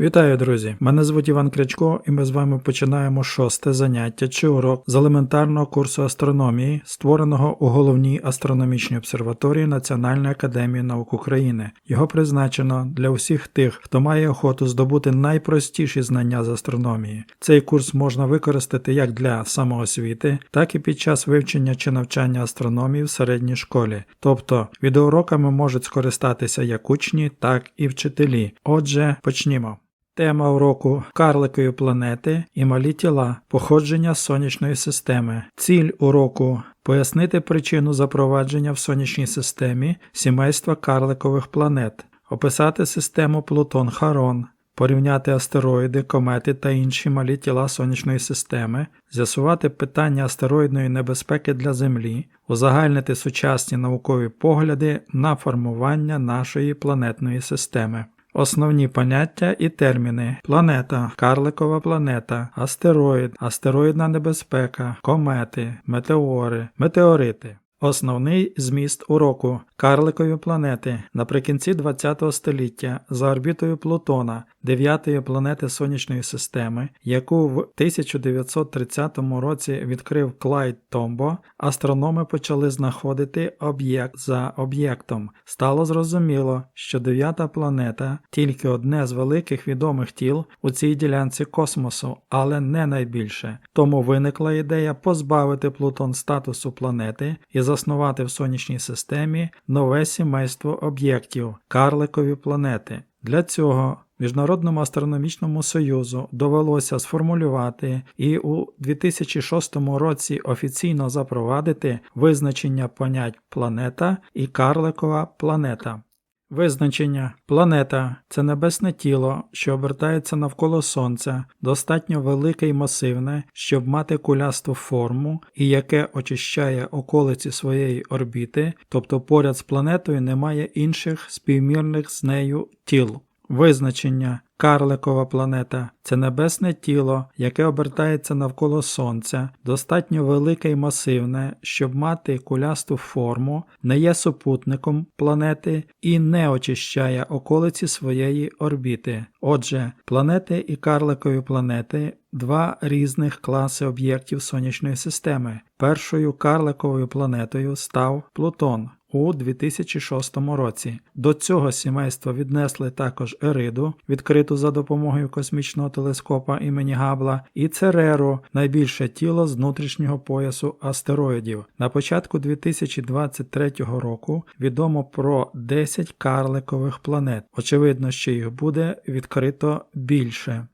Вітаю, друзі! Мене звуть Іван Крячко, і ми з вами починаємо шосте заняття чи урок з елементарного курсу астрономії, створеного у головній астрономічній обсерваторії Національної академії наук України. Його призначено для усіх тих, хто має охоту здобути найпростіші знання з астрономії. Цей курс можна використати як для самоосвіти, так і під час вивчення чи навчання астрономії в середній школі. Тобто відеоуроками можуть скористатися як учні, так і вчителі. Отже, почнімо. Тема уроку карликові планети і малі тіла, походження сонячної системи. Ціль уроку пояснити причину запровадження в сонячній системі сімейства карликових планет, описати систему Плутон Харон, порівняти астероїди, комети та інші малі тіла сонячної системи, з'ясувати питання астероїдної небезпеки для Землі, узагальнити сучасні наукові погляди на формування нашої планетної системи. Основні поняття і терміни: планета, карликова планета, астероїд, астероїдна небезпека, комети, метеори, метеорити. Основний зміст уроку карликові планети наприкінці ХХ століття за орбітою Плутона, дев'ятої планети Сонячної системи, яку в 1930 році відкрив Клайд Томбо, астрономи почали знаходити об'єкт за об'єктом. Стало зрозуміло, що дев'ята планета тільки одне з великих відомих тіл у цій ділянці космосу, але не найбільше. Тому виникла ідея позбавити Плутон статусу планети і заснувати в сонячній системі нове сімейство об'єктів карликові планети. Для цього Міжнародному астрономічному союзу довелося сформулювати і у 2006 році офіційно запровадити визначення понять планета і карликова планета. Визначення планета це небесне тіло, що обертається навколо Сонця, достатньо велике і масивне, щоб мати кулясту форму і яке очищає околиці своєї орбіти, тобто поряд з планетою немає інших співмірних з нею тіл. Визначення Карликова планета це небесне тіло, яке обертається навколо Сонця, достатньо велике і масивне, щоб мати кулясту форму, не є супутником планети і не очищає околиці своєї орбіти. Отже, планети і карликові планети два різних класи об'єктів сонячної системи. Першою карликовою планетою став Плутон у 2006 році. До цього сімейства віднесли також Ериду, відкриту за допомогою космічного телескопа імені Габла, і Цереру, найбільше тіло з внутрішнього поясу астероїдів. На початку 2023 року відомо про 10 карликових планет. Очевидно, що їх буде відкрито більше.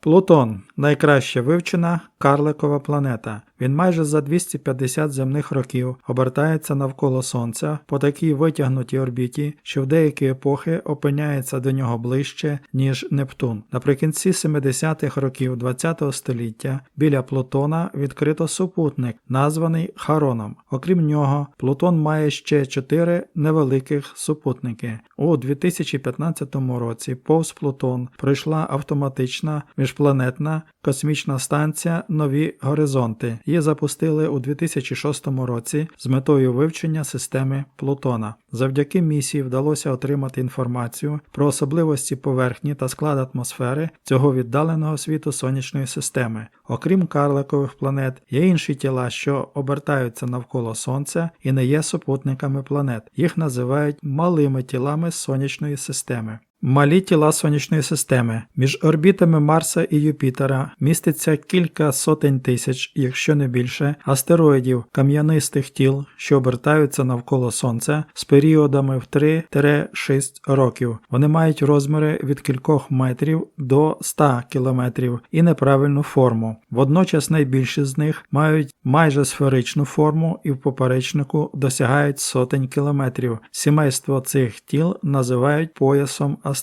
Плутон найкраще вивчена карликова планета. Він майже за 250 земних років обертається навколо Сонця по такій витягнутій орбіті, що в деякі епохи опиняється до нього ближче, ніж Нептун. Наприкінці 70-х років ХХ століття біля Плутона відкрито супутник, названий Хароном. Окрім нього, Плутон має ще чотири невеликих супутники. У 2015 році повз Плутон пройшла автоматична міжпланетна космічна станція Нові Горизонти. Її запустили у 2006 році з метою вивчення системи Плутона. Завдяки місії вдалося отримати інформацію про особливості поверхні та склад атмосфери цього віддаленого світу сонячної системи. Окрім карликових планет, є інші тіла, що обертаються навколо Сонця і не є супутниками планет. Їх називають малими тілами сонячної системи. Малі тіла сонячної системи. Між орбітами Марса і Юпітера міститься кілька сотень тисяч, якщо не більше, астероїдів, кам'янистих тіл, що обертаються навколо Сонця з періодами в 3-6 років. Вони мають розміри від кількох метрів до 100 кілометрів і неправильну форму. Водночас найбільші з них мають майже сферичну форму і в поперечнику досягають сотень кілометрів. Сімейство цих тіл називають поясом астероїдів.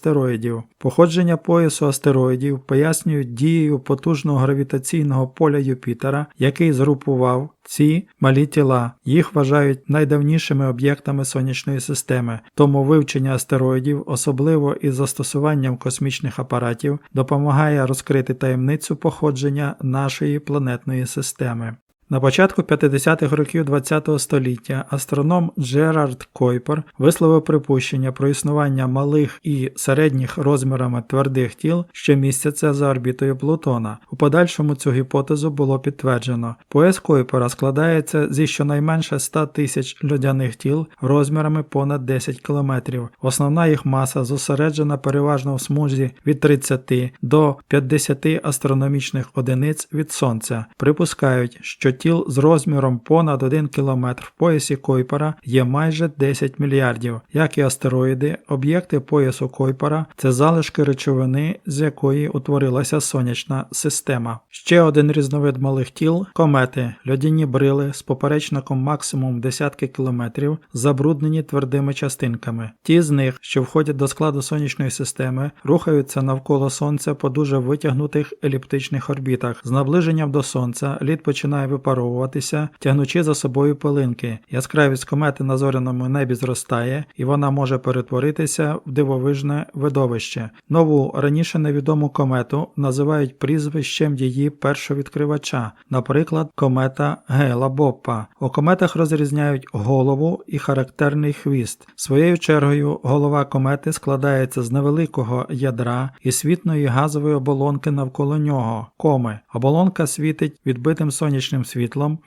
Походження поясу астероїдів пояснюють дією потужного гравітаційного поля Юпітера, який згрупував ці малі тіла. Їх вважають найдавнішими об'єктами сонячної системи, тому вивчення астероїдів, особливо із застосуванням космічних апаратів, допомагає розкрити таємницю походження нашої планетної системи. На початку 50-х років ХХ століття астроном Джерард Койпер висловив припущення про існування малих і середніх розмірами твердих тіл, що містяться за орбітою Плутона. У подальшому цю гіпотезу було підтверджено. Пояс Койпера складається зі щонайменше 100 тисяч льодяних тіл розмірами понад 10 кілометрів. Основна їх маса зосереджена переважно в смузі від 30 до 50 астрономічних одиниць від Сонця. Припускають, що тіл з розміром понад 1 км в поясі Койпера є майже 10 мільярдів. Як і астероїди, об'єкти поясу Койпера це залишки речовини, з якої утворилася сонячна система. Ще один різновид малих тіл комети, льодяні брили з поперечником максимум десятки кілометрів, забруднені твердими частинками. Ті з них, що входять до складу сонячної системи, рухаються навколо сонця по дуже витягнутих еліптичних орбітах. З наближенням до сонця лід починає випаровуватися, тягнучи за собою пилинки. Яскравість комети на зоряному небі зростає, і вона може перетворитися в дивовижне видовище. Нову раніше невідому комету називають прізвищем її першовідкривача, наприклад, комета Гейла Боппа. У кометах розрізняють голову і характерний хвіст. Своєю чергою голова комети складається з невеликого ядра і світної газової оболонки навколо нього коми. Оболонка світить відбитим сонячним світлом,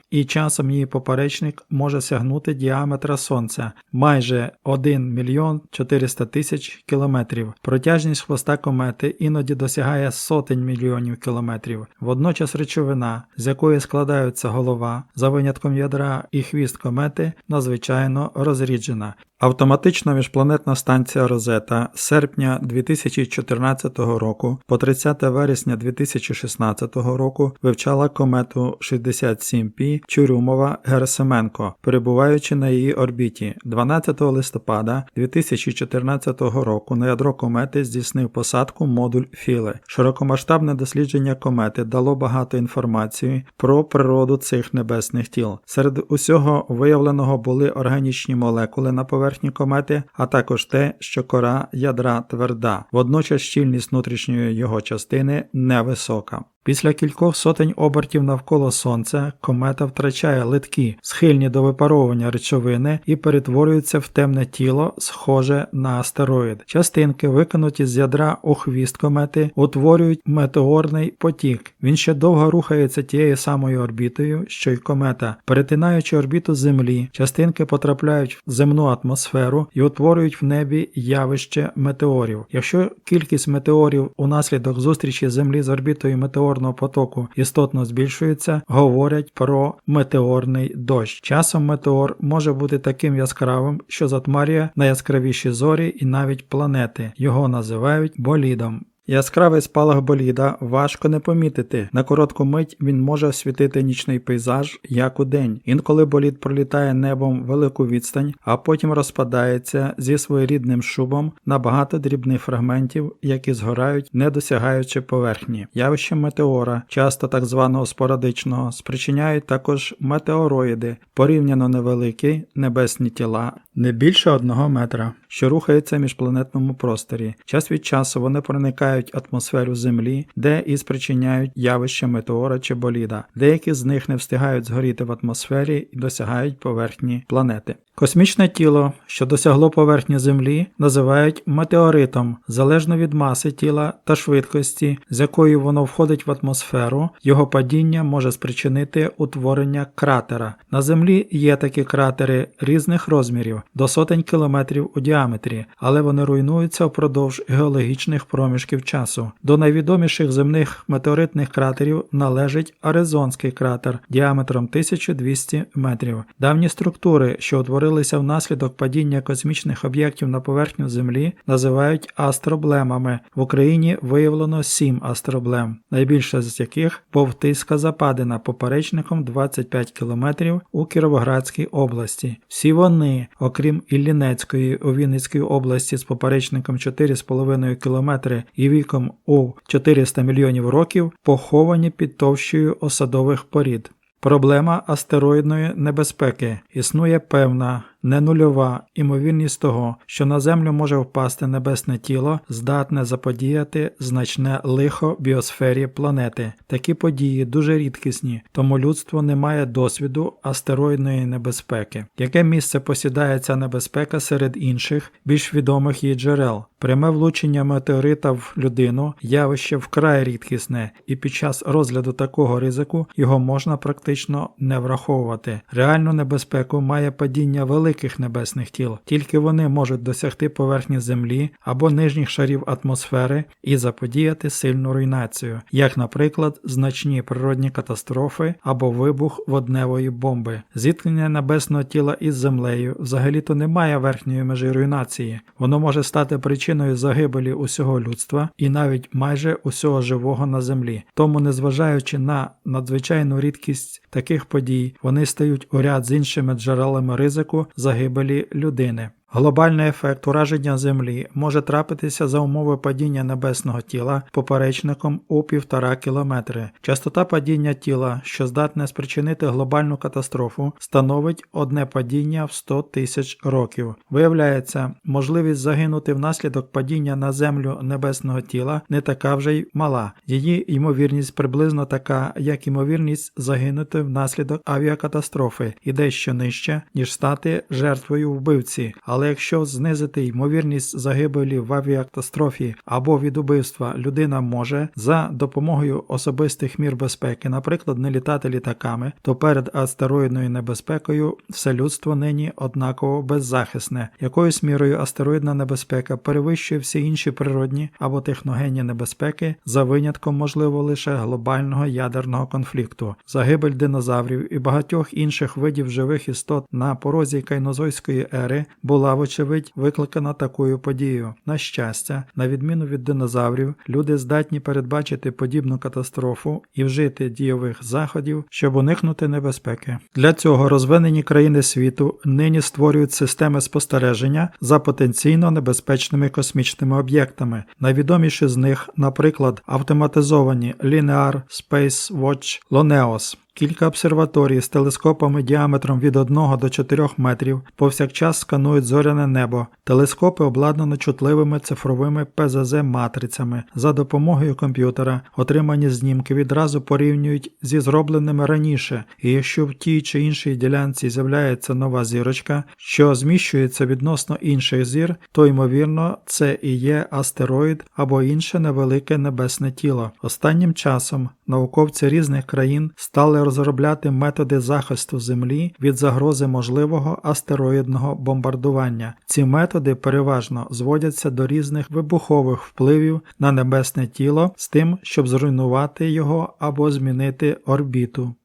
і часом її поперечник може сягнути діаметра сонця майже 1 мільйон 400 тисяч кілометрів. Протяжність хвоста комети іноді досягає сотень мільйонів кілометрів. Водночас речовина, з якої складаються голова, за винятком ядра і хвіст комети, надзвичайно розріджена. Автоматична міжпланетна станція Розета з серпня 2014 року по 30 вересня 2016 року вивчала комету 67P Чурюмова Герасименко, перебуваючи на її орбіті. 12 листопада 2014 року на ядро комети здійснив посадку модуль Філе. Широкомасштабне дослідження комети дало багато інформації про природу цих небесних тіл. Серед усього виявленого були органічні молекули на поверхні поверхні комети, а також те, що кора ядра тверда, водночас щільність внутрішньої його частини невисока. Після кількох сотень обертів навколо Сонця комета втрачає литки, схильні до випаровування речовини і перетворюється в темне тіло, схоже на астероїд. Частинки, викинуті з ядра у хвіст комети, утворюють метеорний потік. Він ще довго рухається тією самою орбітою, що й комета. Перетинаючи орбіту Землі, частинки потрапляють в земну атмосферу і утворюють в небі явище метеорів. Якщо кількість метеорів унаслідок зустрічі Землі з орбітою метеор метеорного потоку істотно збільшується, говорять про метеорний дощ. Часом метеор може бути таким яскравим, що затмарює найяскравіші зорі і навіть планети. Його називають болідом. Яскравий спалах боліда важко не помітити. На коротку мить він може освітити нічний пейзаж як у день. Інколи болід пролітає небом велику відстань, а потім розпадається зі своєрідним шубом на багато дрібних фрагментів, які згорають, не досягаючи поверхні. Явище метеора, часто так званого спорадичного, спричиняють також метеороїди, порівняно невеликі небесні тіла, не більше одного метра, що рухаються в міжпланетному просторі. Час від часу вони проникають атмосферу Землі, де і спричиняють явище метеора чи боліда. Деякі з них не встигають згоріти в атмосфері і досягають поверхні планети. Космічне тіло, що досягло поверхні Землі, називають метеоритом залежно від маси тіла та швидкості, з якою воно входить в атмосферу, його падіння може спричинити утворення кратера. На Землі є такі кратери різних розмірів до сотень кілометрів у діаметрі, але вони руйнуються впродовж геологічних проміжків часу. До найвідоміших земних метеоритних кратерів належить Аризонський кратер діаметром 1200 метрів. Давні структури, що утворилися внаслідок падіння космічних об'єктів на поверхню Землі, називають астроблемами. В Україні виявлено сім астроблем, найбільша з яких Повтиська западина поперечником 25 км у Кіровоградській області. Всі вони, окрім Іллінецької у Вінницькій області з поперечником 4,5 км і віком у 400 мільйонів років, поховані під товщею осадових порід. Проблема астероїдної небезпеки. Існує певна не нульова імовірність того, що на землю може впасти небесне тіло, здатне заподіяти значне лихо біосфері планети. Такі події дуже рідкісні, тому людство не має досвіду астероїдної небезпеки. Яке місце посідає ця небезпека серед інших, більш відомих її джерел? Пряме влучення метеорита в людину явище вкрай рідкісне, і під час розгляду такого ризику його можна практично не враховувати. Реальну небезпеку має падіння великих небесних тіл, тільки вони можуть досягти поверхні Землі або нижніх шарів атмосфери і заподіяти сильну руйнацію, як, наприклад, значні природні катастрофи або вибух водневої бомби. Зіткнення небесного тіла із землею взагалі-то немає верхньої межі руйнації, воно може стати причиною загибелі усього людства і навіть майже усього живого на землі. Тому, незважаючи на надзвичайну рідкість таких подій, вони стають у ряд з іншими джерелами ризику загибелі людини. Глобальний ефект ураження Землі може трапитися за умови падіння небесного тіла поперечником у 1,5 км. Частота падіння тіла, що здатне спричинити глобальну катастрофу, становить одне падіння в 100 тисяч років. Виявляється, можливість загинути внаслідок падіння на землю небесного тіла не така вже й мала. Її ймовірність приблизно така, як ймовірність загинути внаслідок авіакатастрофи і дещо нижча, ніж стати жертвою вбивці. Але якщо знизити ймовірність загибелі в авіакатастрофі або від убивства, людина може за допомогою особистих мір безпеки, наприклад, не літати літаками, то перед астероїдною небезпекою все людство нині однаково беззахисне. Якоюсь мірою астероїдна небезпека перевищує всі інші природні або техногенні небезпеки за винятком, можливо, лише глобального ядерного конфлікту, загибель динозаврів і багатьох інших видів живих істот на порозі кайнозойської ери була вочевидь викликана такою подією. На щастя, на відміну від динозаврів, люди здатні передбачити подібну катастрофу і вжити дійових заходів, щоб уникнути небезпеки. Для цього розвинені країни світу нині створюють системи спостереження за потенційно небезпечними космічними об'єктами. Найвідоміші з них, наприклад, автоматизовані Linear Space Watch Loneos. Кілька обсерваторій з телескопами діаметром від 1 до 4 метрів повсякчас сканують зоряне небо. Телескопи обладнано чутливими цифровими ПЗЗ-матрицями. За допомогою комп'ютера отримані знімки відразу порівнюють зі зробленими раніше, і якщо в тій чи іншій ділянці з'являється нова зірочка, що зміщується відносно інших зір, то ймовірно це і є астероїд або інше невелике небесне тіло. Останнім часом науковці різних країн стали розробляти методи захисту Землі від загрози можливого астероїдного бомбардування. Ці методи переважно зводяться до різних вибухових впливів на небесне тіло з тим, щоб зруйнувати його або змінити орбіту.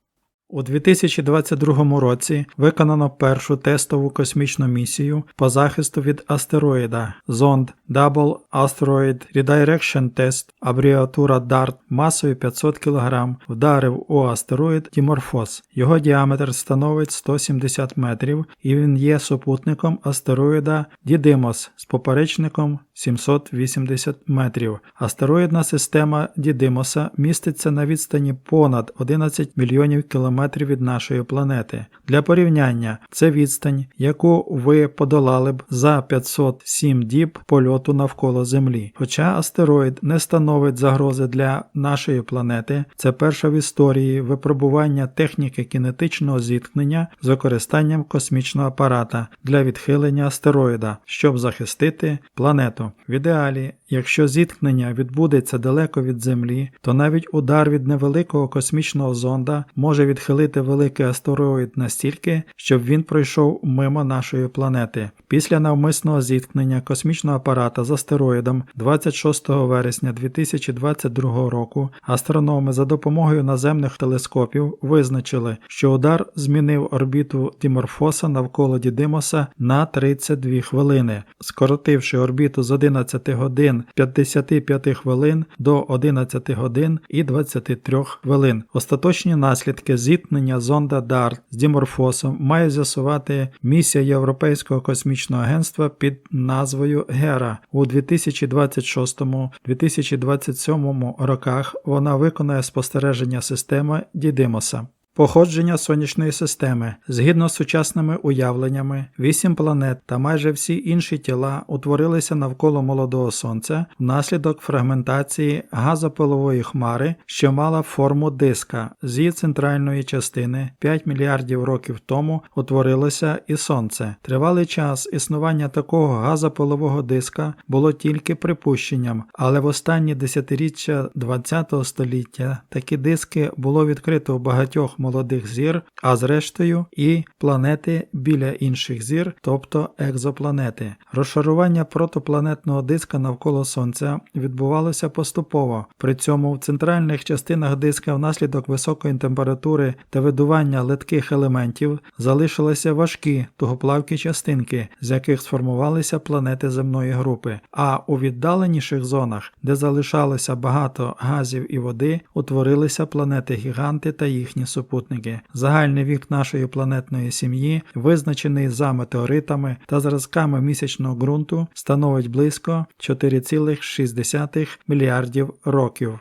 У 2022 році виконано першу тестову космічну місію по захисту від астероїда зонд Double Asteroid Redirection Test, абріатура DART масою 500 кг вдарив у астероїд Діморфос. Його діаметр становить 170 метрів і він є супутником астероїда Дідимос з поперечником 780 метрів. Астероїдна система Дідимоса міститься на відстані понад 11 мільйонів кілометрів від нашої планети. Для порівняння це відстань, яку ви подолали б за 507 діб польоту навколо Землі. Хоча астероїд не становить загрози для нашої планети, це перша в історії випробування техніки кінетичного зіткнення з використанням космічного апарата для відхилення астероїда, щоб захистити планету. В ідеалі, якщо зіткнення відбудеться далеко від Землі, то навіть удар від невеликого космічного зонда може відхилити великий астероїд настільки, щоб він пройшов мимо нашої планети. Після навмисного зіткнення космічного апарата з астероїдом 26 вересня 2022 року астрономи за допомогою наземних телескопів визначили, що удар змінив орбіту Діморфоса навколо Дідимоса на 32 хвилини, скоротивши орбіту з 11 годин 55 хвилин до 11 годин і 23 хвилин. Остаточні наслідки зіткнення зонда DART з Діморфосом має з'ясувати місія Європейського космічного агентства під назвою Гера. У 2026-2027 роках вона виконає спостереження системи Дідимоса. Походження сонячної системи згідно з сучасними уявленнями, вісім планет та майже всі інші тіла утворилися навколо молодого сонця внаслідок фрагментації газопилової хмари, що мала форму диска. З її центральної частини 5 мільярдів років тому утворилося і сонце. Тривалий час існування такого газопилового диска було тільки припущенням, але в останні десятиріччя ХХ століття такі диски було відкрито у багатьох молодих зір, а зрештою і планети біля інших зір, тобто екзопланети. Розшарування протопланетного диска навколо Сонця відбувалося поступово. При цьому в центральних частинах диска внаслідок високої температури та видування литких елементів залишилися важкі тугоплавкі частинки, з яких сформувалися планети земної групи, а у віддаленіших зонах, де залишалося багато газів і води, утворилися планети-гіганти та їхні супутники. Загальний вік нашої планетної сім'ї, визначений за метеоритами та зразками місячного ґрунту, становить близько 4,6 мільярдів років.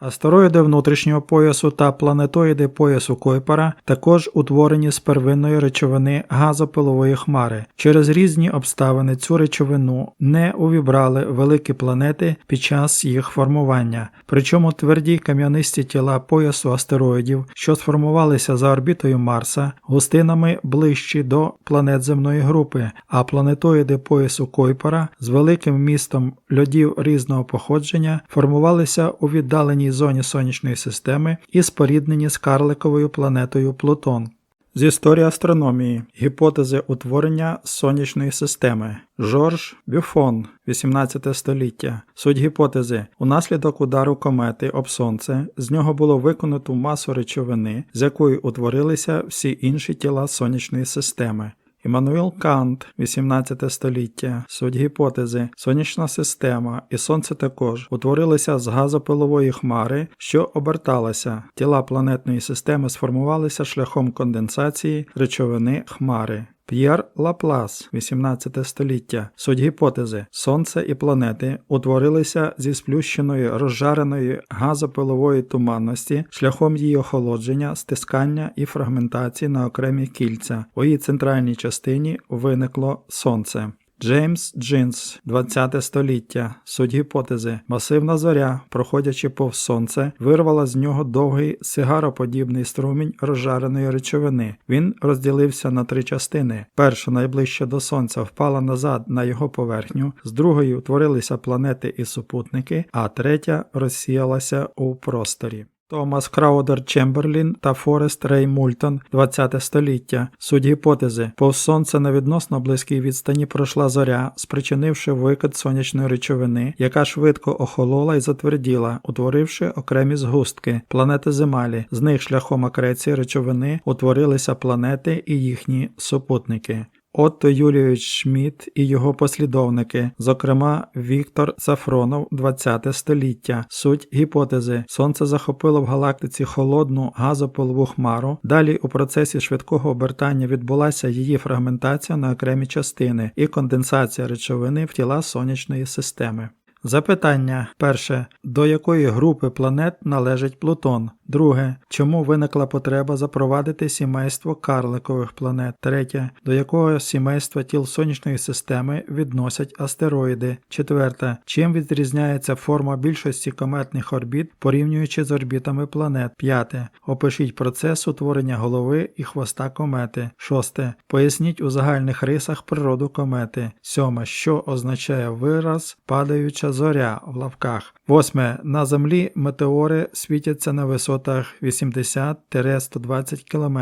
Астероїди внутрішнього поясу та планетоїди поясу Койпера також утворені з первинної речовини газопилової хмари. Через різні обставини цю речовину не увібрали великі планети під час їх формування. Причому тверді кам'янисті тіла поясу астероїдів, що сформувалися за орбітою Марса, густинами ближчі до планет земної групи, а планетоїди поясу Койпера з великим містом льодів різного походження формувалися у віддаленій зоні сонячної системи і споріднені з карликовою планетою Плутон. З історії астрономії, гіпотези утворення сонячної системи. Жорж Бюфон, 18 століття. Суть гіпотези: унаслідок удару комети об сонце з нього було виконано масу речовини, з якої утворилися всі інші тіла сонячної системи. Іммануїл Кант, 18 століття, суть гіпотези, сонячна система і сонце також утворилися з газопилової хмари, що оберталася. Тіла планетної системи сформувалися шляхом конденсації речовини хмари. П'єр Лаплас, 18 століття, суть гіпотези, Сонце і планети утворилися зі сплющеної розжареної газопилової туманності шляхом її охолодження, стискання і фрагментації на окремі кільця. У її центральній частині виникло Сонце. Джеймс Джинс, 20 століття, суть гіпотези, масивна зоря, проходячи повз сонце, вирвала з нього довгий сигароподібний струмінь розжареної речовини. Він розділився на три частини. Перша, найближча до сонця, впала назад на його поверхню, з другої утворилися планети і супутники, а третя розсіялася у просторі. Томас Краудер Чемберлін та Форест Рей Мультон 20 століття. Суть гіпотези. Повз сонце на відносно близькій відстані пройшла зоря, спричинивши викид сонячної речовини, яка швидко охолола і затверділа, утворивши окремі згустки, планети Земалі. З них шляхом акреції речовини утворилися планети і їхні супутники. Отто Юлійович Шмідт і його послідовники, зокрема Віктор Сафронов, 20 століття. Суть гіпотези: Сонце захопило в галактиці холодну газопилову хмару. Далі у процесі швидкого обертання відбулася її фрагментація на окремі частини і конденсація речовини в тіла сонячної системи. Запитання перше. До якої групи планет належить Плутон? Друге. Чому виникла потреба запровадити сімейство карликових планет? Третє. До якого сімейства тіл сонячної системи відносять астероїди? Четверте. Чим відрізняється форма більшості кометних орбіт, порівнюючи з орбітами планет? П'яте. Опишіть процес утворення голови і хвоста комети. Шосте. Поясніть у загальних рисах природу комети. Сьоме. Що означає вираз падаюча зоря в лавках. Восьме. На землі метеори світяться на висотах 80-120 км,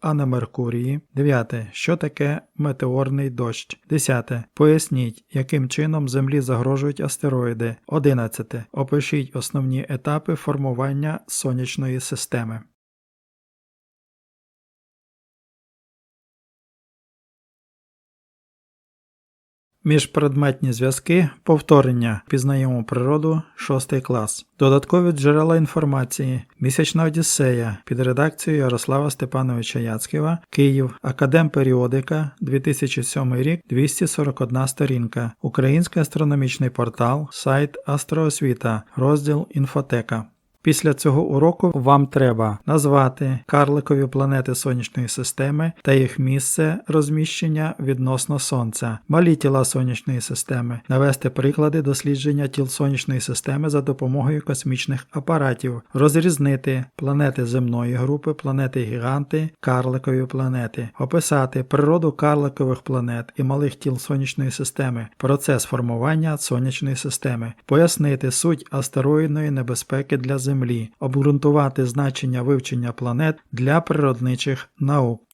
а на Меркурії. 9. Що таке метеорний дощ? 10. Поясніть, яким чином землі загрожують астероїди. 11. Опишіть основні етапи формування сонячної системи. Міжпредметні зв'язки, повторення, пізнаємо природу, 6 клас. Додаткові джерела інформації, місячна Одіссея. Під редакцією Ярослава Степановича Яцьківа, Київ, Академперіодика, 2007 рік, 241 сторінка, Український астрономічний портал, сайт Астроосвіта, розділ Інфотека. Після цього уроку вам треба назвати карликові планети сонячної системи та їх місце розміщення відносно Сонця, малі тіла сонячної системи, навести приклади дослідження тіл сонячної системи за допомогою космічних апаратів, розрізнити планети земної групи, планети гіганти, карликові планети, описати природу карликових планет і малих тіл сонячної системи, процес формування сонячної системи, пояснити суть астероїдної небезпеки для Землі, обґрунтувати значення вивчення планет для природничих наук.